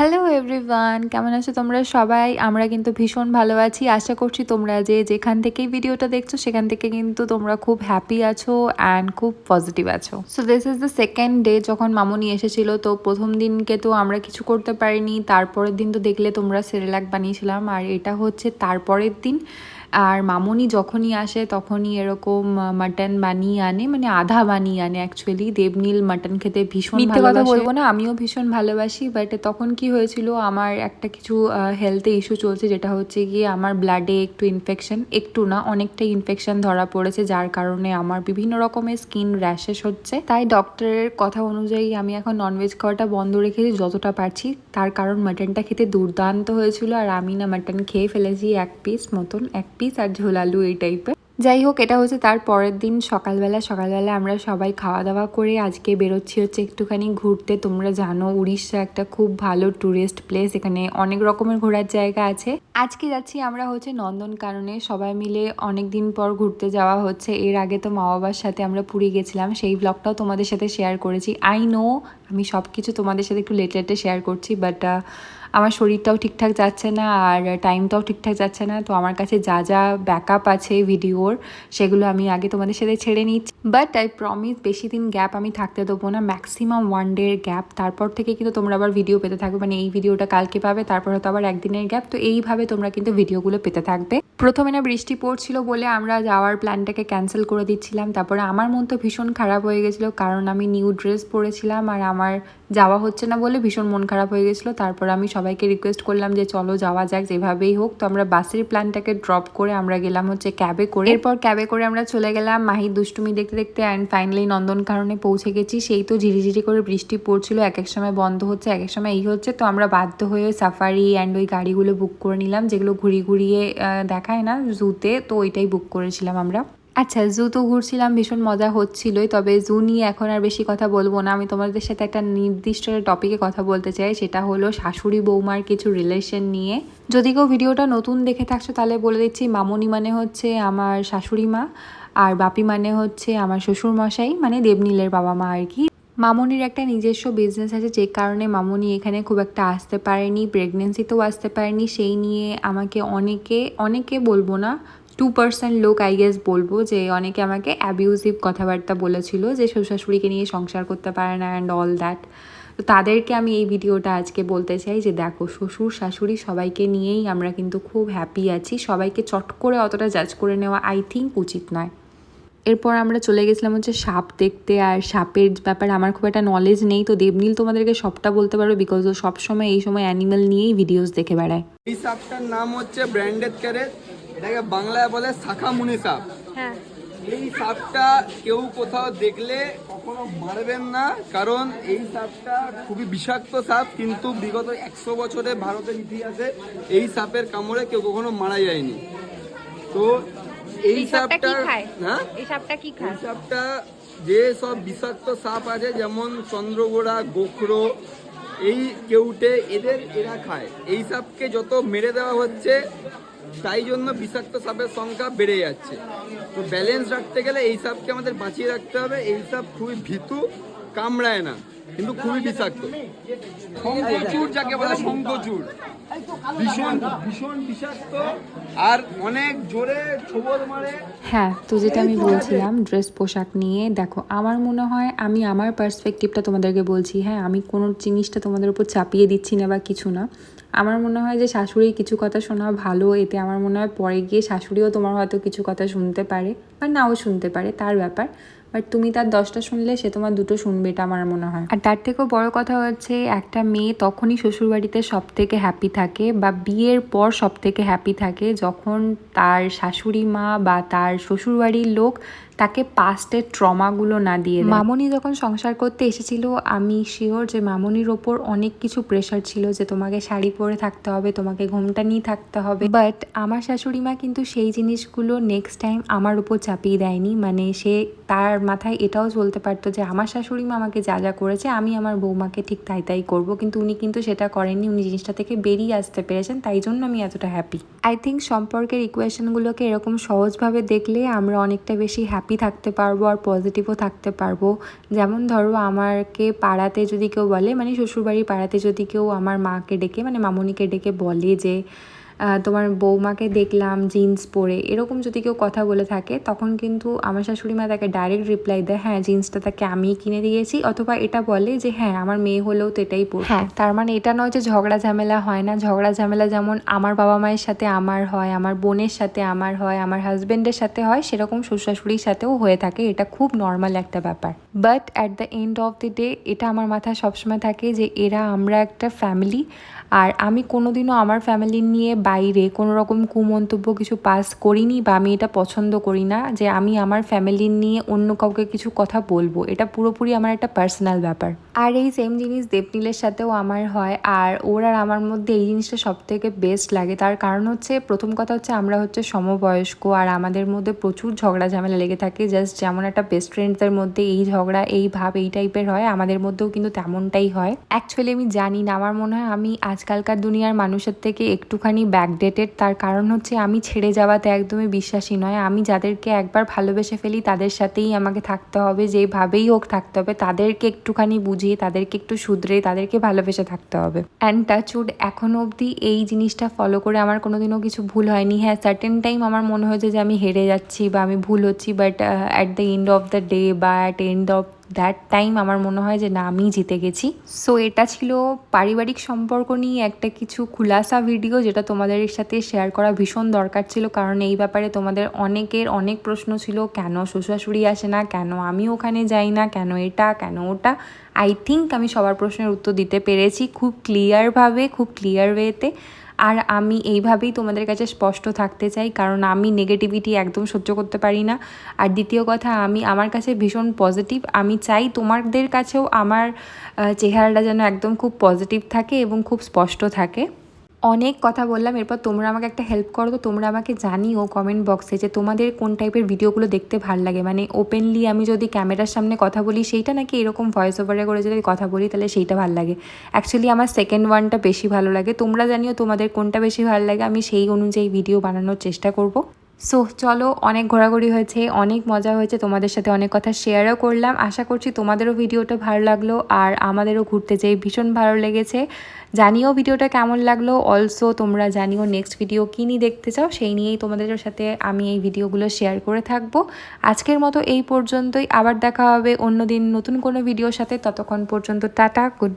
Hello everyone কেমন আছো তোমরা সবাই? আমরা কিন্তু ভীষণ ভালো আছি। আশা করছি তোমরা যে যেখান থেকেই ভিডিওটা দেখছ, সেখান থেকে কিন্তু তোমরা খুব হ্যাপি আছো অ্যান্ড খুব পজিটিভ আছো। So this is the second day যখন মামুনি এসেছিল, তো প্রথম দিনকে তো আমরা কিছু করতে পারিনি। তারপরের দিন তো দেখলে তোমরা সেরেলাক বানিয়েছিলাম। আর এটা হচ্ছে তারপরের দিন। আর মামুনি যখনই আসে তখনই এরকম মাটন বানিয়ে আনে মানে আধা বানিয়ে আনে অ্যাকচুয়ালি দেবনীল মাটন খেতে ভীষণ মিথ্যে কথা বলব না আমিও ভীষণ ভালোবাসি বাট তখন কি হয়েছিল আমার একটা কিছু হেলথে ইস্যু চলছে যেটা হচ্ছে গিয়ে আমার ব্লাডে একটু ইনফেকশন একটু না অনেকটাই ইনফেকশন ধরা পড়েছে যার কারণে আমার বিভিন্ন রকমের স্কিন র্যাশেস হচ্ছে। তাই ডক্টরের কথা অনুযায়ী আমি এখন ননভেজ খাওয়াটা বন্ধ রেখেছি যতটা পারছি তার কারণ মাটনটা খেতে দুর্দান্ত হয়েছিল আর আমি না মাটন খেয়ে ফেলেছি এক পিস মতন এক পিস আর ঝোল আলু এই টাইপের যাই হোক, এটা হচ্ছে তার পরের দিন সকালবেলা। সকালবেলা আমরা সবাই খাওয়া দাওয়া করে আজকে বেরোচ্ছি হচ্ছে একটুখানি ঘুরতে। তোমরা জানো, উড়িষ্যা একটা খুব ভালো ট্যুরিস্ট প্লেস এখানে অনেক রকমের ঘোরার জায়গা আছে। আজকে যাচ্ছি আমরা হচ্ছে নন্দনকাননে। সবাই মিলে অনেক দিন পর ঘুরতে যাওয়া হচ্ছে। এর আগে তো মা বাবার সাথে আমরা পুরী গেছিলাম। সেই ব্লগটাও তোমাদের সাথে শেয়ার করেছি। আই নো আমি সব কিছু তোমাদের সাথে একটু লেটে লেটে শেয়ার করছি বাট আমার শরীরটাও ঠিকঠাক যাচ্ছে না আর টাইমটাও ঠিকঠাক যাচ্ছে না। তো আমার কাছে যা যা ব্যাকআপ আছে ভিডিওর সেগুলো আমি আগে তোমাদের সাথে ছেড়ে নিচ্ছি। বাট আই প্রমিস বেশি দিন গ্যাপ আমি থাকতে দেবো না ম্যাক্সিমাম ওয়ান ডের গ্যাপ তারপর থেকে কিন্তু তোমরা আবার ভিডিও পেতে থাকবে মানে এই ভিডিওটা কালকে পাবে, তারপর হয়তো আবার একদিনের গ্যাপ তো এইভাবে তোমরা কিন্তু ভিডিওগুলো পেতে থাকবে। প্রথমে না বৃষ্টি পড়ছিল বলে আমরা যাওয়ার প্ল্যানটাকে ক্যান্সেল করে দিচ্ছিলাম। তারপরে আমার মন তো ভীষণ খারাপ হয়ে গেছিল, কারণ আমি নিউ ড্রেস পরেছিলাম আর আমার যাওয়া হচ্ছে না বলে ভীষণ মন খারাপ হয়ে গেছিল। তারপর আমি সবাইকে রিকোয়েস্ট করলাম যে চলো যাওয়া যাক, যেভাবেই হোক। তো আমরা বাসের প্ল্যানটাকে ড্রপ করে আমরা গেলাম হচ্ছে ক্যাবে করে। এরপর ক্যাবে করে আমরা চলে গেলাম মাহির দুষ্টুমি দেখতে দেখতে অ্যান্ড ফাইনালি নন্দনকাননে পৌঁছে গেছি। সেই তো ঝিরিঝিরি করে বৃষ্টি পড়ছিল, এক এক সময় বন্ধ হচ্ছে, এক এক সময় এই হচ্ছে। তো আমরা বাধ্য হয়ে সাফারি অ্যান্ড ওই গাড়িগুলো বুক করে নিলাম, যেগুলো ঘুরিয়ে ঘুরিয়ে দেখায় না জুতে তো ওইটাই বুক করেছিলাম আমরা। আচ্ছা জু তো ঘুরছিলাম, ভীষণ মজা হচ্ছিলই, তবে জু নিয়ে এখন আর বেশি কথা বলব না। আমি তোমাদের সাথে একটা নির্দিষ্ট টপিকে কথা বলতে চাই, সেটা হলো শাশুড়ি বৌমার কিছু রিলেশন নিয়ে। যদি কেউ ভিডিওটা নতুন দেখে থাকছো, তাহলে বলে দিচ্ছি, মামনি মানে হচ্ছে আমার শাশুড়ি মা, আর বাপি মানে হচ্ছে আমার শ্বশুর মশাই মানে দেবনীলের বাবা মা আর কি। মামনির একটা নিজস্ব বিজনেস আছে, যে কারণে মামনি এখানে খুব একটা আসতে পারেনি প্রেগনেন্সিতেও আসতে পারেনি, সেই নিয়ে আমাকে অনেকে অনেকে বলব না টু পার্সেন্ট লোক আই গেস বলব যে অনেকে আমাকে অ্যাবিউজিভ কথাবার্তা বলেছিল যে শ্বশুর শাশুড়িকে নিয়ে সংসার করতে পারে না অ্যান্ড অল দ্যাট তো তাদেরকে আমি এই ভিডিওটা আজকে বলতে চাই যে দেখো, শ্বশুর, শাশুড়ি সবাইকে নিয়েই আমরা কিন্তু খুব হ্যাপি আছি। সবাইকে চট করে অতটা জাজ করে নেওয়া আই থিঙ্ক উচিত নয়। এরপর আমরা চলে গেছিলাম হচ্ছে সাপ দেখতে, আর সাপের ব্যাপারে আমার খুব একটা নলেজ নেই। তো দেবনীল তোমাদেরকে সবটা বলতে পারবে বিকজ ও সবসময় এই সময় অ্যানিমাল নিয়েই ভিডিওস দেখে বেড়ায়। এই সাপটার নাম হচ্ছে ব্র্যান্ডেড ক্যারেট। এটাকে বাংলায় বলে শাখামুনি সাপ। হ্যাঁ। এই সাপটা কেউ কোথাও দেখলে কখনো মারবেন না কারণ এই সাপটা খুবই বিষাক্ত সাপ কিন্তু বিগত একশো বছরে ভারতের ইতিহাসে এই সাপের কামড়ে কেউ কখনো মারা যায়নি। তো এই সাপটা কি সাপটা খায়? হ্যাঁ? এই সাপটা কি এই খায় সাপটা যে সব বিষাক্ত সাপ আছে যেমন চন্দ্রগোড়া গোখরো এই কেউটে এদের এরা খায়। এই সাপকে যত মেরে দেওয়া হচ্ছে তাই জন্য বিষাক্ত সাপের সংখ্যা বেড়ে যাচ্ছে। তো ব্যালেন্স রাখতে গেলে এই সাপকে আমাদের বাঁচিয়ে রাখতে হবে। এই সাপ খুবই ভীতু, কামড়ায় না, কিন্তু খুবই বিষাক্ত। শঙ্কচুর যাকে বলে শঙ্কচুর ভীষণ ভীষণ বিষাক্ত আর অনেক জোরে ছোবল মারে। হ্যাঁ তো যেটা আমি বলছিলাম ড্রেস পোশাক নিয়ে, দেখো, আমার মনে হয় আমি আমার পার্সপেক্টিভটা তোমাদেরকে বলছি হ্যাঁ আমি কোনো জিনিসটা তোমাদের উপর চাপিয়ে দিচ্ছি না বা কিছু না। আমার মনে হয় যে শাশুড়ির কিছু কথা শোনা ভালো, এতে আমার মনে হয় পরে গিয়ে শাশুড়িও তোমার হয়তো কিছু কথা শুনতে পারে বা নাও শুনতে পারে, তার ব্যাপার। বাট তুমি তার দশটা শুনলে সে তোমার দুটো শুনবে এটা আমার মনে হয়। আর তার থেকেও বড় কথা হচ্ছে, একটা মেয়ে তখনই শ্বশুরবাড়িতে সব থেকে হ্যাপি থাকে বা বিয়ের পর সব থেকে হ্যাপি থাকে যখন তার শাশুড়ি মা বা তার শ্বশুরবাড়ির লোক তাকে পাস্টের ট্রমাগুলো না দিয়ে। মামনি যখন সংসার করতে এসেছিল, আমি শিওর যে মামনির ওপর অনেক কিছু প্রেশার ছিল যে তোমাকে শাড়ি পরে থাকতে হবে, তোমাকে ঘোমটা নিয়ে থাকতে হবে। বাট আমার শাশুড়ি মা কিন্তু সেই জিনিসগুলো নেক্সট টাইম আমার উপর চাপিয়ে দেয়নি। মানে সে তার মাথায় এটাও চলতে পারতো যে আমার শাশুড়ি মা আমাকে যা যা করেছে, আমি আমার বৌমাকে ঠিক তাই তাই করব। কিন্তু উনি কিন্তু সেটা করেননি, উনি জিনিসটা থেকে বেরিয়ে আসতে পেরেছেন, তাই জন্য আমি এতটা হ্যাপি আই থিঙ্ক সম্পর্কের ইকুয়েশনগুলোকে এরকম সহজভাবে দেখলে আমরা অনেকটা বেশি হ্যাপি থাকতে পারব আর পজিটিভও থাকতে পারব। যেমন ধরো আমাকে পাড়াতে যদি কেউ বলে মানে শ্বশুরবাড়ির পাড়াতে যদি কেউ আমার মাকে ডেকে মানে মামনিকে ডেকে বলে যে তোমার বৌমাকে দেখলাম জিন্স পরে। এরকম যদি কেউ কথা বলে থাকে, তখন কিন্তু আমার শাশুড়ি মা তাকে ডাইরেক্ট রিপ্লাই দেয় হ্যাঁ জিন্সটা তাকে আমিই কিনে দিয়েছি। অথবা এটা বলে যে হ্যাঁ আমার মেয়ে হলেও তো এটাই পড়ে হ্যাঁ তার মানে এটা নয় যে ঝগড়া ঝামেলা হয় না। ঝগড়া ঝামেলা যেমন আমার বাবা মায়ের সাথে আমার হয়, আমার বোনের সাথে আমার হয়, আমার হাজবেন্ডের সাথে হয়, সেরকম শ্বশুর শাশুড়ির সাথেও হয়ে থাকে। এটা খুব নর্মাল একটা ব্যাপার। But at the end of the day এটা আমার মাথায় সবসময় থাকে যে, এরা আমরা একটা ফ্যামিলি আর আমি কোনোদিনও আমার ফ্যামিলি নিয়ে বাইরে কোনো রকম কুমন্তব্য কিছু পাস করিনি বা আমি এটা পছন্দ করি না যে আমি আমার ফ্যামিলি নিয়ে অন্য কাউকে কিছু কথা বলব। এটা পুরোপুরি আমার একটা পার্সোনাল ব্যাপার। আর এই সেম জিনিস দেবনীলের সাথেও আমার হয়। আর ওর আর আমার মধ্যে এই জিনিসটা সব থেকে বেস্ট লাগে। তার কারণ হচ্ছে, প্রথম কথা হচ্ছে আমরা হচ্ছে সমবয়স্ক আর আমাদের মধ্যে প্রচুর ঝগড়া ঝামেলা লেগে থাকে। জাস্ট যেমন একটা বেস্ট ফ্রেন্ডসদের মধ্যে এই ঝগড়া, এই ভাব, এই টাইপের হয়। আমাদের মধ্যেও কিন্তু তেমনটাই হয়। অ্যাকচুয়ালি আমি জানি না। আমার মনে হয় আমি আজকালকার দুনিয়ার মানুষের থেকে একটুখানি ব্যাকডেটেড তার কারণ হচ্ছে আমি ছেড়ে যাওয়াতে একদমই বিশ্বাসী নয়। আমি যাদেরকে একবার ভালোবেসে ফেলি, তাদের সাথেই আমাকে থাকতে হবে, যেভাবেই হোক থাকতে হবে। তাদেরকে একটুখানি বুঝিয়ে, তাদেরকে একটু শুধরে, তাদেরকে ভালোবেসে থাকতে হবে। অ্যান্ড টাচউড এখনও অবধি এই জিনিসটা ফলো করে আমার কোনোদিনও কিছু ভুল হয়নি। হ্যাঁ সার্টেন টাইম আমার মনে হয়েছে যে আমি হেরে যাচ্ছি বা আমি ভুল হচ্ছি but at the end of the day বা at end of that time আমার মনে হয় যে না, আমি জিতে গেছি। সো এটা ছিল পারিবারিক সম্পর্ক নিয়ে একটা কিছু খুলাসা ভিডিও যেটা তোমাদের সাথে শেয়ার করা ভীষণ দরকার ছিল। কারণ এই ব্যাপারে তোমাদের অনেকের অনেক প্রশ্ন ছিল, কেন শ্বশুরাশুড়ি আসে না, কেন আমি ওখানে যাই না, কেন এটা, কেন ওটা? আই থিঙ্ক আমি সবার প্রশ্নের উত্তর দিতে পেরেছি খুব ক্লিয়ারভাবে খুব ক্লিয়ার ওয়েতে আর আমি এইভাবেই তোমাদের কাছে স্পষ্ট থাকতে চাই, কারণ আমি নেগেটিভিটি একদম সহ্য করতে পারি না। আর দ্বিতীয় কথা, আমি আমার কাছে ভীষণ পজিটিভ আমি চাই তোমাদের কাছেও আমার চেহারাটা যেন একদম খুব পজিটিভ থাকে এবং খুব স্পষ্ট থাকে। অনেক কথা বললাম, এরপর তোমরা আমাকে একটা হেল্প করো, তো তোমরা আমাকে জানিও কমেন্ট বক্সে যে তোমাদের কোন টাইপের ভিডিওগুলো দেখতে ভালো লাগে। মানে ওপেনলি আমি যদি ক্যামেরার সামনে কথা বলি, সেইটা নাকি এরকম ভয়েস ওভারে করে যদি কথা বলি, তাহলে সেইটা ভালো লাগে। অ্যাকচুয়ালি আমার সেকেন্ড ওয়ানটা বেশি ভালো লাগে। তোমরা জানিও তোমাদের কোনটা বেশি ভালো লাগে, আমি সেই অনুযায়ী ভিডিও বানানোর চেষ্টা করব। সো চলো, অনেক ঘোরাঘুরি হয়েছে, অনেক মজা হয়েছে, তোমাদের সাথে অনেক কথা শেয়ারও করলাম। আশা করছি তোমাদেরও ভিডিওটা ভালো লাগল আর আমাদেরও ঘুরতে যেয়ে ভীষণ ভালো লেগেছে। জানিও ভিডিওটা কেমন লাগল। অলসো তোমরা জানিও নেক্সট ভিডিও কী নিয়ে দেখতে চাও, সেই নিয়েই তোমাদের সাথে আমি এই ভিডিওগুলো শেয়ার করে থাকব। আজকের মতো এই পর্যন্তই। আবার দেখা হবে অন্য দিন নতুন কোনো ভিডিওর সাথে। ততক্ষণ পর্যন্ত টাটা গুড